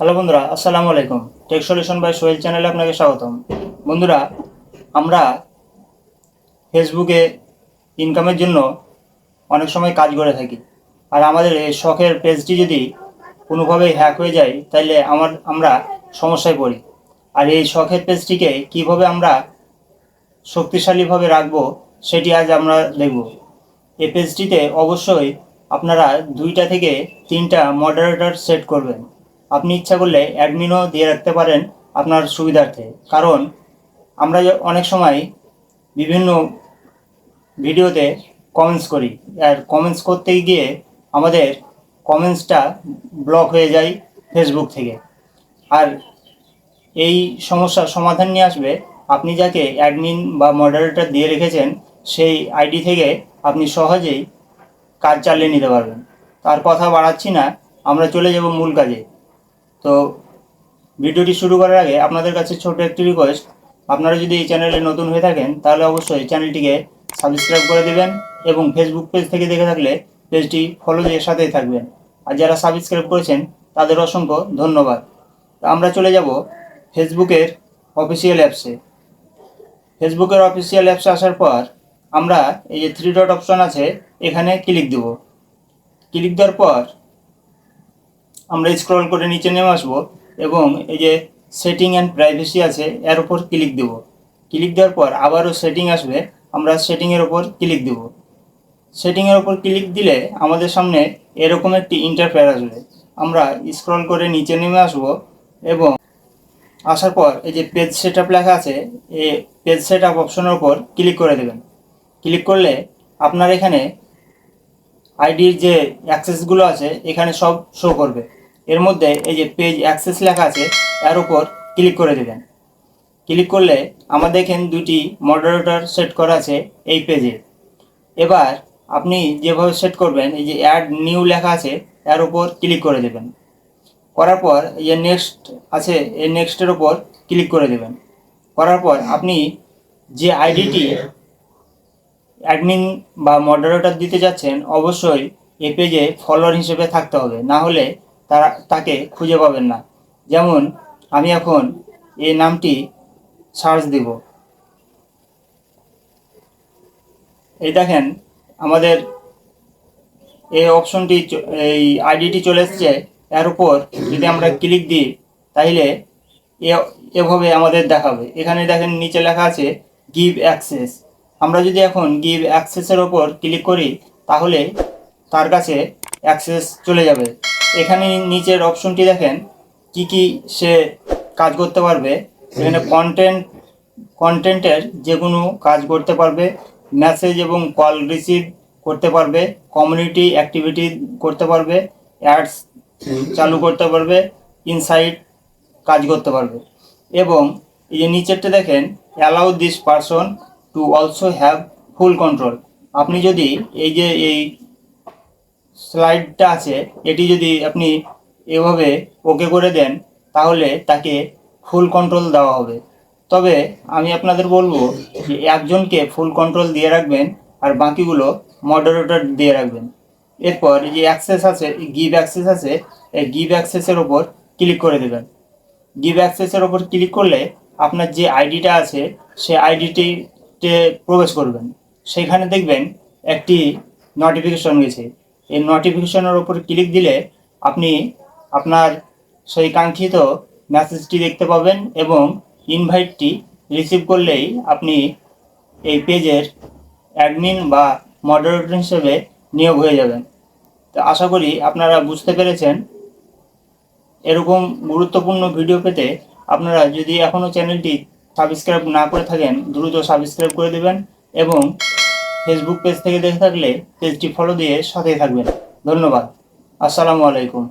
Hello বন্ধুরা, আসসালামু আলাইকুম। টেক সলিউশন বাই সোহেল চ্যানেলে আপনাকে স্বাগতম। বন্ধুরা, আমরা ফেসবুকে ইনকামের জন্য অনেক সময় কাজ করে থাকি। আর আমাদের এই শখের পেজটি যদি কোনোভাবে হ্যাক হয়ে যায় তাহলে আমার, আমরা সমস্যায় পড়ি। আর এই শখের পেজটিকে কীভাবে আমরা শক্তিশালীভাবে রাখব, সেটি আজ আমরা দেখব। এই পেজটিতে অবশ্যই আপনারা দুইটা থেকে তিনটা মডারেটর সেট করবেন। আপনি ইচ্ছা করলে অ্যাডমিনও দিয়ে রাখতে পারেন আপনার সুবিধার্থে। কারণ আমরা অনেক সময় বিভিন্ন ভিডিওতে কমেন্টস করি। আর কমেন্টস করতে গিয়ে আমাদের কমেন্টসটা ব্লক হয়ে যায় ফেসবুক থেকে। আর এই সমস্যার সমাধান নিয়ে আসবে আপনি যাকে অ্যাডমিন বা মডারেটর দিয়ে রেখেছেন, সেই আইডি থেকে আপনি সহজেই কাজ চালিয়ে নিতে পারবেন। তার কথা বাড়াচ্ছি না, আমরা চলে যাব মূল কাজে। তো ভিডিওটি শুরু করার আগে আপনাদের কাছে ছোট একটি রিকোয়েস্ট আপনারা যদি এই চ্যানেলে নতুন হয়ে থাকেন, তাহলে অবশ্যই চ্যানেলটিকে সাবস্ক্রাইব করে দেবেন এবং ফেসবুক পেজ থেকে দেখে থাকলে পেজটি ফলো দিয়ে সাথেই থাকবেন। আর যারা সাবস্ক্রাইব করেছেন, তাদের অসংখ্য ধন্যবাদ। আমরা চলে যাব ফেসবুকের অফিসিয়াল অ্যাপসে ফেসবুকের অফিসিয়াল অ্যাপসে আসার পর আমরা এই যে থ্রি ডট অপশন আছে, এখানে ক্লিক দেব। ক্লিক দেওয়ার পর আমরা স্ক্রল করে নিচে নেমে আসব এবং এই যে সেটিং অ্যান্ড প্রাইভেসি আছে, এর উপর ক্লিক দেব। ক্লিক দেওয়ার পর আবারও সেটিং আসবে, আমরা সেটিংয়ের ওপর ক্লিক দেব। সেটিংয়ের ওপর ক্লিক দিলে আমাদের সামনে এরকম একটি ইন্টারফেয়ার আসবে। আমরা স্ক্রল করে নিচে নেমে আসব এবং আসার পর এই যে পেজ সেট আপ লেখা আছে, এই পেজ সেট আপ অপশনের ওপর ক্লিক করে দেবেন। ক্লিক করলে আপনার এখানে আইডির যে অ্যাক্সেসগুলো আছে, এখানে সব শো করবে। এর মধ্যে এই যে পেজ অ্যাক্সেস লেখা আছে এর উপর ক্লিক করে দেবেন। ক্লিক করলে আমাদের দেখেন দুটি মডারেটর সেট করা আছে এই পেজে এবার আপনি যেভাবে সেট করবেন, এই যে অ্যাড নিউ লেখা আছে এর উপর ক্লিক করে দেবেন। করার পর এই যে নেক্সট আছে, এই নেক্সটের উপর ক্লিক করে দেবেন। করার পর আপনি যে আইডিটি অ্যাডমিন বা মডারেটর দিতে যাচ্ছেন, অবশ্যই এ পেজে ফলোয়ার হিসেবে থাকতে হবে। না হলে তারা তাকে খুঁজে পাবেন না। যেমন, আমি এখন এই নামটি সার্চ দিব। এই দেখেন, আমাদের এই অপশনটি এই আইডিটি চলে এসছে। এর উপর যদি আমরা ক্লিক দিই, তাহলে এভাবে আমাদের দেখাবে। এখানে দেখেন, নিচে লেখা আছে গিভ অ্যাক্সেস আমরা যদি এখন গিভ অ্যাক্সেসের ওপর ক্লিক করি, তাহলে তার কাছে অ্যাক্সেস চলে যাবে। এখানে নিচের অপশনটি দেখেন, কি কি সে কাজ করতে পারবে। এখানে কন্টেন্ট কন্টেন্টের যে কোনো কাজ করতে পারবে মেসেজ এবং কল রিসিভ করতে পারবে কমিউনিটি অ্যাক্টিভিটি করতে পারবে অ্যাডস চালু করতে পারবে ইনসাইট কাজ করতে পারবে। এবং এই যে নিচেরটা দেখেন allow this person to also have full control আপনি যদি এই যে এই স্লাইডটা আছে, এটি যদি আপনি এভাবে ওকে করে দেন, তাহলে তাকে ফুল কন্ট্রোল দেওয়া হবে। তবে আমি আপনাদের বলব যে একজনকে ফুল কন্ট্রোল দিয়ে রাখবেন আর বাকিগুলো মডারেটর দিয়ে রাখবেন। এরপর যে অ্যাক্সেস আছে গিভ অ্যাক্সেস আছে, এই গিভ অ্যাক্সেসের ওপর ক্লিক করে দেবেন। গিভ অ্যাক্সেসের ওপর ক্লিক করলে আপনার যে আইডিটা আছে, সে আইডিটিতে প্রবেশ করবেন। সেখানে দেখবেন একটি নোটিফিকেশন গেছে। এই নোটিফিকেশনের ওপর ক্লিক দিলে আপনি আপনার সেই কাঙ্ক্ষিত মেসেজটি দেখতে পাবেন এবং ইনভাইটটি রিসিভ করলেই আপনি এই পেজের অ্যাডমিন বা মডারেটর হিসেবে নিয়োগ হয়ে যাবেন। তো আশা করি আপনারা বুঝতে পেরেছেন। এরকম গুরুত্বপূর্ণ ভিডিও পেতে আপনারা যদি এখনও চ্যানেলটি সাবস্ক্রাইব না করে থাকেন, দ্রুত সাবস্ক্রাইব করে দেবেন এবং ফেসবুক পেজ থেকে দেখে থাকলে পেজটি ফলো দিয়ে সাথেই থাকবেন। ধন্যবাদ। আসসালামু আলাইকুম।